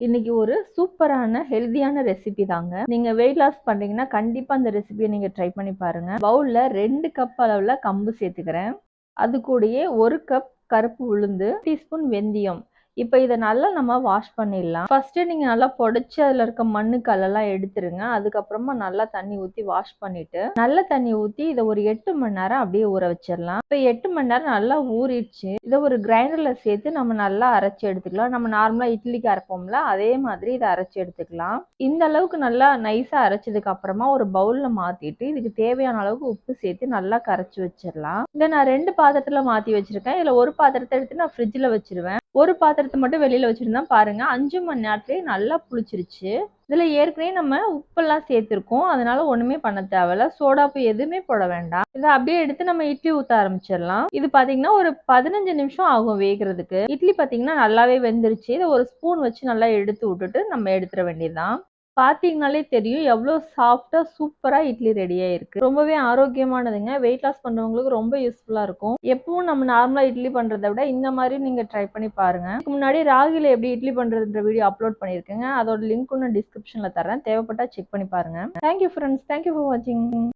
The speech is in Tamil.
இன்னைக்கு ஒரு சூப்பரான ஹெல்தியான ரெசிபி தாங்க. நீங்க வெயிட் லாஸ் பண்றீங்கன்னா கண்டிப்பா அந்த ரெசிபியை நீங்க ட்ரை பண்ணி பாருங்க. பவுல்ல ரெண்டு கப் அளவுல கம்பு சேர்த்துக்கிறேன். அது கூடயே ஒரு கப் கருப்பு உளுந்து டீஸ்பூன் வெந்தயம். இப்போ இதை நல்லா நம்ம வாஷ் பண்ணிடலாம். ஃபஸ்ட்டு நீங்கள் நல்லா புடைச்சி அதில் இருக்க மண்ணு கல்லெல்லாம் எடுத்துருங்க. அதுக்கப்புறமா நல்லா தண்ணி ஊற்றி வாஷ் பண்ணிட்டு நல்ல தண்ணி ஊற்றி இதை ஒரு எட்டு மணி நேரம் அப்படியே ஊற வச்சிடலாம். இப்போ எட்டு மணி நேரம் நல்லா ஊறிடுச்சு. இதை ஒரு கிரைண்டரில் சேர்த்து நம்ம நல்லா அரைச்சி எடுத்துக்கலாம். நம்ம நார்மலாக இட்லிக்கு அரைப்போம்ல அதே மாதிரி இதை அரைச்சி எடுத்துக்கலாம். இந்த அளவுக்கு நல்லா நைஸாக அரைச்சதுக்கு அப்புறமா ஒரு பவுலில் மாற்றிட்டு இதுக்கு தேவையான அளவுக்கு உப்பு சேர்த்து நல்லா கரைச்சி வச்சிடலாம். இதை நான் ரெண்டு பாத்திரத்தில் மாற்றி வச்சிருக்கேன். இதில் ஒரு பாத்திரத்தை எடுத்து நான் ஃப்ரிட்ஜில் வச்சிருவேன். ஒரு பாத்திரத்தை மட்டும் வெளியில வச்சிருந்தா பாருங்க. அஞ்சு மணி நேரத்துலேயே நல்லா புளிச்சிருச்சு. இதுல ஏற்கனவே நம்ம உப்பெல்லாம் சேர்த்திருக்கோம். அதனால ஒண்ணுமே பண்ண தேவையில்ல. சோடாப்பு எதுவுமே போட வேண்டாம். இதை அப்படியே எடுத்து நம்ம இட்லி ஊத்த ஆரம்பிச்சிடலாம். இது பாத்தீங்கன்னா ஒரு பதினஞ்சு நிமிஷம் ஆகும் வேகிறதுக்கு. இட்லி பாத்தீங்கன்னா நல்லாவே வெந்துருச்சு. இதை ஒரு ஸ்பூன் வச்சு நல்லா எடுத்து விட்டுட்டு நம்ம எடுத்துட வேண்டியதுதான். பார்த்தீங்கனாலே தெரியும் எவ்வளோ சாஃப்டாக சூப்பராக இட்லி ரெடியாக இருக்குது ரொம்பவே ஆரோக்கியமானதுங்க. வெயிட் லாஸ் பண்ணுறவங்களுக்கு ரொம்ப யூஸ்ஃபுல்லாக இருக்கும். எப்பவும் நம்ம நார்மலாக இட்லி பண்ணுறத விட இந்த மாதிரி நீங்கள் ட்ரை பண்ணி பாருங்கள் இதுக்கு முன்னாடி ராகியில் எப்படி இட்லி பண்ணுறதுன்ற வீடியோ அப்லோட் பண்ணியிருக்கேங்க. அதோட லிங்க் ஒன்று டிஸ்கிரிப்ஷனில் தரேன் தேவைப்பட்டா செக் பண்ணி பாருங்கள் தேங்க்யூ ஃப்ரெண்ட்ஸ் தேங்க்யூ ஃபார் வாட்சிங்